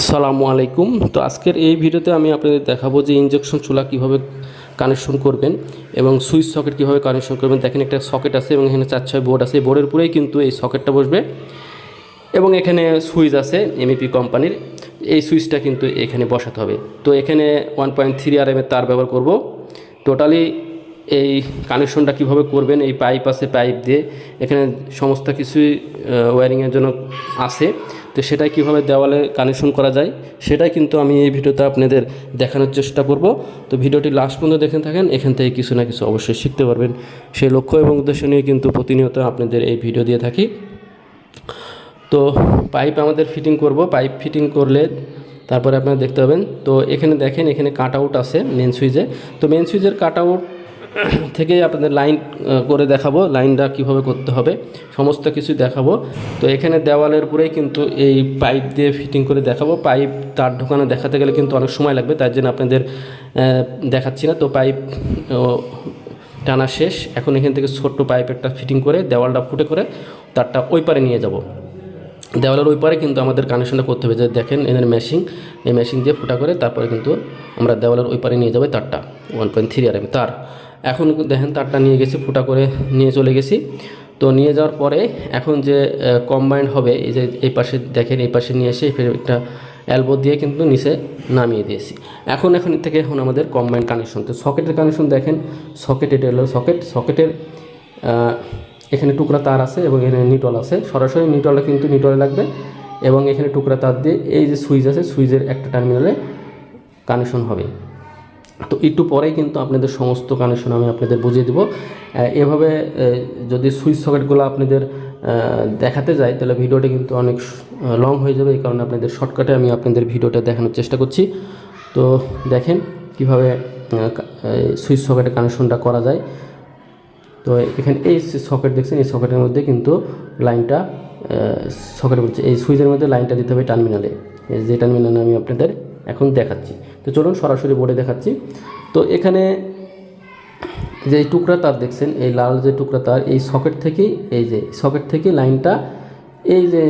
আসসালামু আলাইকুম। তো আজকের এই ভিডিওতে আমি আপনাদের দেখাবো যে ইঞ্জেকশন চুলা কীভাবে কানেকশন করবেন এবং সুইচ সকেট কীভাবে কানেকশন করবেন। দেখেন একটা সকেট আছে এবং এখানে চার ছয় বোর্ড আছে। বোর্ডের উপরেই কিন্তু এই সকেটটা বসবে এবং এখানে সুইচ আছে এমইপি কোম্পানির। এই সুইচটা কিন্তু এখানে বসাতে হবে। তো এখানে ওয়ান পয়েন্ট থ্রি আর এর তার ব্যবহার করব। টোটালি এই কানেকশনটা কীভাবে করবেন, এই পাইপ আছে পাইপ দিয়ে। এখানে সমস্ত কিছুই ওয়ারিংয়ের জন্য আছে। তো সেটাই কীভাবে দেওয়ালে কানেকশন করা যায়, সেটাই কিন্তু আমি এই ভিডিওতে আপনাদের দেখানোর চেষ্টা করব। তো ভিডিওটি লাস্ট পর্যন্ত দেখে থাকেন, এখান থেকে কিছু না কিছু অবশ্যই শিখতে পারবেন। সেই লক্ষ্য এবং উদ্দেশ্য নিয়ে কিন্তু প্রতিনিয়ত আপনাদের এই ভিডিও দিয়ে থাকি। তো পাইপ আমাদের ফিটিং করব পাইপ ফিটিং করলে তারপরে আপনারা দেখতে পাবেন, তো এখানে দেখেন, এখানে কাট আউট আছে মেন সুইচে তো মেন সুইচের কাট আউট থেকে আপনাদের লাইন করে দেখাবো, লাইনটা কীভাবে করতে হবে, সমস্ত কিছু দেখাবো। তো এখানে দেওয়ালের উপরেই কিন্তু এই পাইপ দিয়ে ফিটিং করে দেখাবো। পাইপ তার ঢোকানো দেখাতে গেলে কিন্তু অনেক সময় লাগবে, তার জন্য আপনাদের দেখাচ্ছি না। তো পাইপ টানা শেষ। এখন এখান থেকে ছোট্ট পাইপ একটা ফিটিং করে দেওয়ালটা ফুটে করে তারটা ওই পারে নিয়ে যাব। দেওয়ালের ওই পারে কিন্তু আমাদের কানেকশনটা করতে হবে। যে দেখেন, এদের মেশিন এই মেশিন দিয়ে ফুটা করে তারপরে কিন্তু আমরা দেওয়ালের ওই পারে নিয়ে যাব তারটা ওয়ান পয়েন্ট থ্রি আর তার। এখন দেখেন, তারটা নিয়ে গেছি, ফুটা করে নিয়ে চলে গেছি। তো নিয়ে যাওয়ার পরে এখন যে কম্বাইন্ড হবে, এই যে এই পাশে দেখেন, এই পাশে নিয়ে এসে একটা অ্যালবো দিয়ে কিন্তু নিচে নামিয়ে দিয়েছি। এখন এখন থেকে এখন আমাদের কম্বাইন্ড কানেকশন তো সকেটের কানেকশন দেখেন সকেট এটা হলো সকেট সকেটের এখানে টুকরা তার আছে এবং এখানে নিটল আছে। সরাসরি নিটলে কিন্তু নিটলে লাগবে এবং এখানে টুকরা তার দিয়ে এই যে সুইচ আছে, সুইচের একটা টার্মিনালে কানেকশন হবে। তো একটু পরেই কিন্তু আপনাদের সমস্ত কানেকশন আমি আপনাদের বুঝিয়ে দেবো। এভাবে যদি সুইচ সকেটগুলো আপনাদের দেখাতে যাই তাহলে ভিডিওটা কিন্তু অনেক লং হয়ে যাবে। এই কারণে আপনাদের শর্টকাটে আমি আপনাদের ভিডিওটা দেখানোর চেষ্টা করছি। তো দেখেন কীভাবে সুইচ সকেটে কানেকশনটা করা যায়। তো এখানে এই সকেট দেখছেন, এই সকেটের মধ্যে কিন্তু লাইনটা সকেট বলছে এই সুইচের মধ্যে লাইনটা দিতে হবে টার্মিনালে যে টার্মিনালে আমি আপনাদের এখন দেখাচ্ছি। তো চলুন সরাসরি বোর্ডে দেখাচ্ছি। তো এখানে যে এই টুকরা তার দেখছেন, এই লাল যে টুকরা তার, এই সকেট থেকেই, এই যে সকেট থেকে লাইনটা এই যে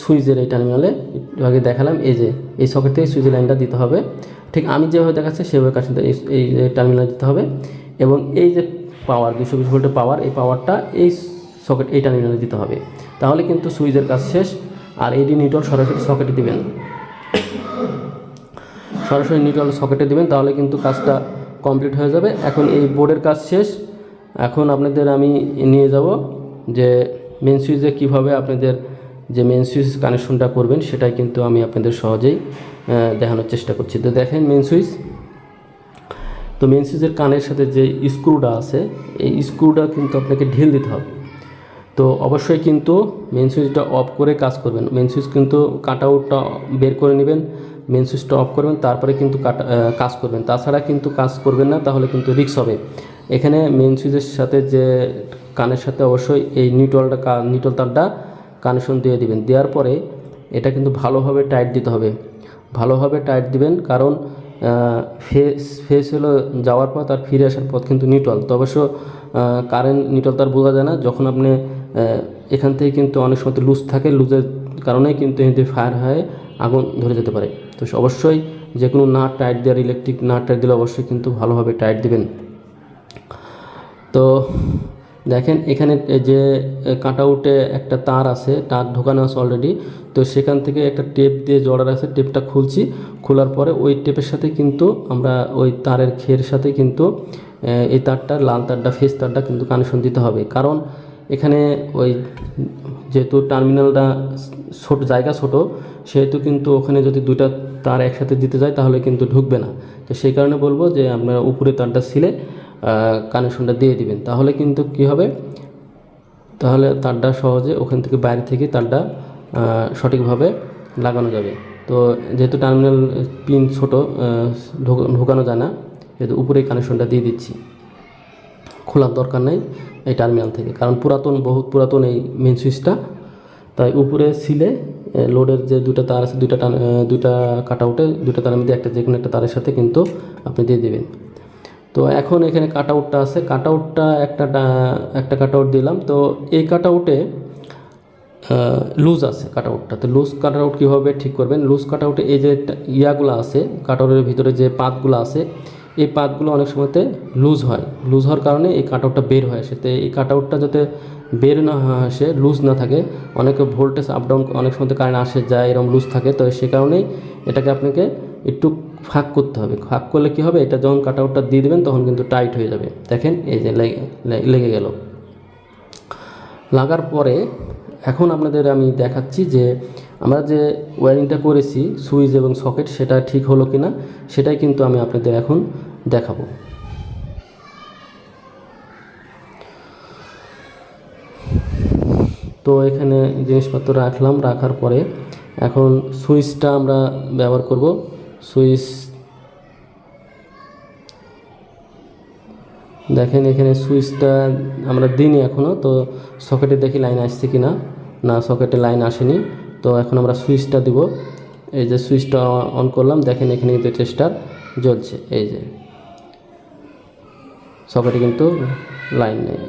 সুইচের এই টার্মিনালে আগে দেখালাম, এই যে, এই সকেট থেকে সুইচের লাইনটা দিতে হবে। ঠিক আমি যেভাবে দেখাচ্ছি, সেভাবে কাছে এই এই টার্মিনাল দিতে হবে। এবং এই যে পাওয়ার দুশো বিশ ভোল্টের পাওয়ার এই পাওয়ারটা এই সকেট এই টার্মিনালে দিতে হবে। তাহলে কিন্তু সুইচের কাজ শেষ। আর এডি নিউট্রাল সরাসরি সকেটে দিবেন। সরাসরি নিউট্রাল সকেটে দিবেন, তাহলে কিন্তু কাজটা কমপ্লিট হয়ে যাবে। এখন এই বোর্ডের কাজ শেষ। এখন আপনাদের আমি নিয়ে যাব যে মেন সুইচে কীভাবে আপনাদের যে মেন সুইচ কানেকশনটা করবেন, সেটাই কিন্তু আমি আপনাদের সহজেই দেখানোর চেষ্টা করছি। তো দেখেন মেন সুইচ তো মেন সুইচের কানের সাথে যে স্ক্রুটা আছে, এই স্ক্রুটা কিন্তু আপনাকে ঢিল দিতে হবে। তো অবশ্যই কিন্তু মেন সুইচটা অফ করে কাজ করবেন। মেন সুইচ কিন্তু কাট আউটটা বের করে নেবেন। মেন সুইচটা অফ করবেন, তারপরে কিন্তু কাটা কাজ করবেন। তাছাড়া কিন্তু কাজ করবেন না, তাহলে কিন্তু রিক্স হবে। এখানে মেন সুইচের সাথে যে কানের সাথে অবশ্যই এই নিউটলটা কা নিউট্রাল তারটা কানেকশন দিয়ে দিবেন। দেওয়ার পরে এটা কিন্তু ভালোভাবে টাইট দিতে হবে। ভালোভাবে টাইট দিবেন, কারণ ফেস ফেস হলো যাওয়ার পর তার ফিরে আসার পথ কিন্তু নিটল তো অবশ্য কারেন্ট নিউট্রাল তার বোঝা যায় না। যখন আপনি এখান থেকে কিন্তু অনেক সময় লুজ থাকে লুজের কারণেই কিন্তু এতে ফায়ার হয়ে, আগুন ধরে যেতে পারে। তো অবশ্যই যে কোনো নাট টাইট দেওয়ার ইলেকট্রিক নাট টাইট দিলে অবশ্যই কিন্তু ভালোভাবে টাইট দিবেন। তো দেখেন এখানে যে কাট আউটে একটা তার আছে, তার ঢোকানো আছে অলরেডি তো সেখান থেকে একটা টেপ দিয়ে জড়ার আছে, টেপটা খুলছি। খোলার পরে ওই টেপের সাথে কিন্তু আমরা ওই তারের খের সাথে কিন্তু এই তারটা, লাল তারটা, ফেস তারটা কিন্তু কানেকশন দিতে হবে। কারণ এখানে ওই যেহেতু টার্মিনালটা ছোট, জায়গা ছোট, সেহেতু কিন্তু ওখানে যদি দুইটা তার একসাথে দিতে যায়, তাহলে কিন্তু ঢুকবে না। তো সেই কারণে বলব যে আমরা উপরে তারটা ছিলে কানেকশনটা দিয়ে দিবেন। তাহলে কিন্তু কি হবে? তাহলে তারটা সহজে ওখান থেকে বাইরে থেকে তারটা সঠিকভাবে লাগানো যাবে। তো যেহেতু টার্মিনাল পিন ছোট ঢোক- ঢোকানো যায় না যেহেতু উপরেই কানেকশনটা দিয়ে দিচ্ছি। খোলার দরকার নেই এই টার্মিনাল থেকে। কারণ পুরাতন, বহুত পুরাতন এই মেন সুইচটা তাই উপরে সিলে লোডের যে দুটো তার আছে, দুইটা দুইটা কাট আউটে দুইটা তারের মধ্যে একটা যে কোনো একটা তারের সাথে কিন্তু আপনি দিয়ে দেবেন। তো এখন এখানে কাট আউটটা আছে। কাট আউটটা একটা একটা কাট আউট দিলাম। তো এই কাট আউটে লুজ আছে কাট আউটটা তো লুজ কাট আউট কীভাবে ঠিক করবেন? লুজ কাট আউটে এই যে ইয়াগুলো আছে কাট আউটের ভিতরে যে পাতগুলো আছে, এই পাতগুলো অনেক সময়তে লুজ হয়। লুজ হওয়ার কারণে এই কাট আউটটা বের হয়ে আসে। তো এই কাট আউটটা যাতে বের না আসে লুজ না থাকে, অনেকে ভোল্টেজ আপ ডাউন অনেক সময় কারেন্ট আসে, যায় এরকম লুজ থাকে। তো সে কারণেই এটাকে আপনাকে একটু ফাঁক করতে হবে। ফাঁক করলে কী হবে? এটা যখন কাট আউটটা দিয়ে দেবেন, তখন কিন্তু টাইট হয়ে যাবে। দেখেন, এই যে লেগে গেল। লাগার পরে এখন আপনাদের আমি দেখাচ্ছি যে আমরা যে ওয়্যারিংটা করেছি, সুইচ এবং সকেট, সেটা ঠিক হলো কি না সেটাই কিন্তু আমি আপনাদের এখন দেখাবো। তো এখানে জিনিসপত্র রাখলাম। রাখার পরে এখন সুইচটা আমরা ব্যবহার করব। সুইচ দেখেন এখানে সুইচটা আমরা দিইনি এখনও তো সকেটে দেখি লাইন আসছে কি না না সকেটে লাইন আসেনি। তো এখন আমরা সুইচটা দিব। এই যে সুইচটা অন করলাম, দেখেন এখানে কিন্তু টেস্টার জ্বলছে। এই যে সকেটে কিন্তু লাইন নেই।